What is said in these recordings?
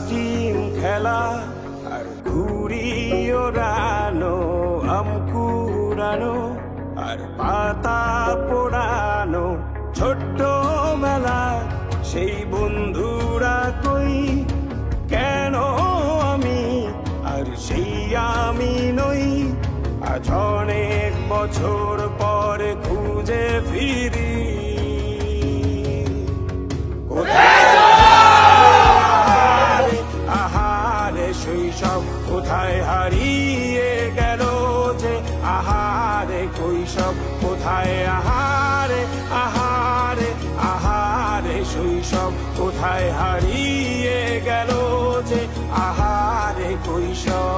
লাটিম খেলা আর ঘুড়ি ওড়ানো আম কুড়ানো আর পাতা পোড়ানো ছোট্ট মেলা সেই বন্ধুরা কই কেন আমি আর সেই আমি নই আজ অনেক বছর পরে খুঁজে ফিরি। আহারে, শৈশব কোথায় হারিয়ে গেল যে? আহারে কৈশব কোথায় আহারে আহারে আহারে শৈশব কোথায় হারিয়ে গেল যে? আহারে কৈশব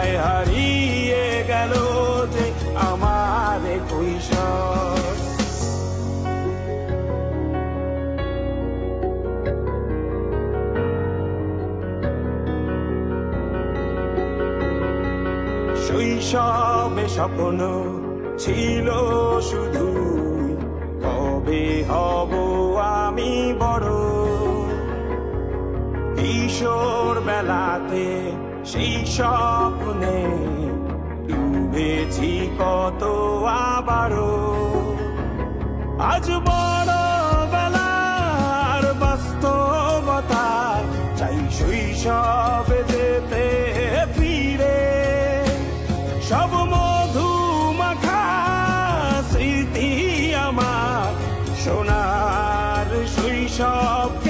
কোথায় হারিয়ে গেল যে আমারে কৈশোর শৈশবে স্বপ্ন ছিল শুধু কবে হব আমি বড়? কিশোর বেলাতে সেই স্বপ্নে ডুবেছি কত আজ বড় বেলার বাস্তবতা চাই শৈশবে যেতে ফিরে। সব মধু মাখা স্মৃতি আমার, সোনার শৈশবকে